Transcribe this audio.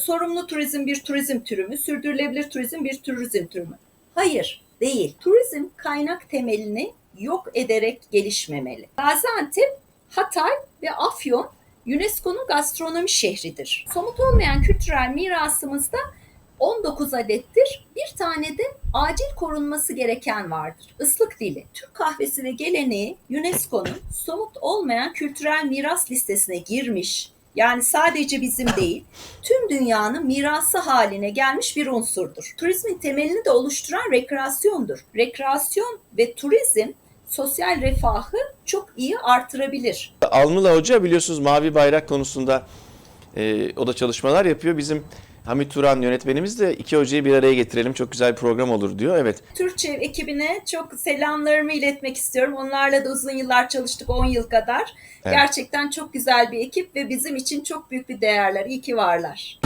Sorumlu turizm bir turizm türü mü? Sürdürülebilir turizm bir turizm türü mü? Hayır, değil. Turizm kaynak temelini yok ederek gelişmemeli. Gaziantep, Hatay ve Afyon UNESCO'nun gastronomi şehridir. Somut olmayan kültürel mirasımızda 19 adettir. Bir tane de acil korunması gereken vardır. Islık dili. Türk kahvesi ve geleneği UNESCO'nun somut olmayan kültürel miras listesine girmiş. Yani sadece bizim değil, tüm dünyanın mirası haline gelmiş bir unsurdur. Turizmin temelini de oluşturan rekreasyondur. Rekreasyon ve turizm sosyal refahı çok iyi artırabilir. Almıla Hoca biliyorsunuz Mavi Bayrak konusunda e, o da çalışmalar yapıyor. Bizim Hamit Turan yönetmenimiz de iki hocayı bir araya getirelim çok güzel bir program olur diyor. Evet. Türkçe ekibine çok selamlarımı iletmek istiyorum. Onlarla da uzun yıllar çalıştık, 10 yıl kadar. Evet. Gerçekten çok güzel bir ekip ve bizim için çok büyük bir değerler. İyi ki varlar.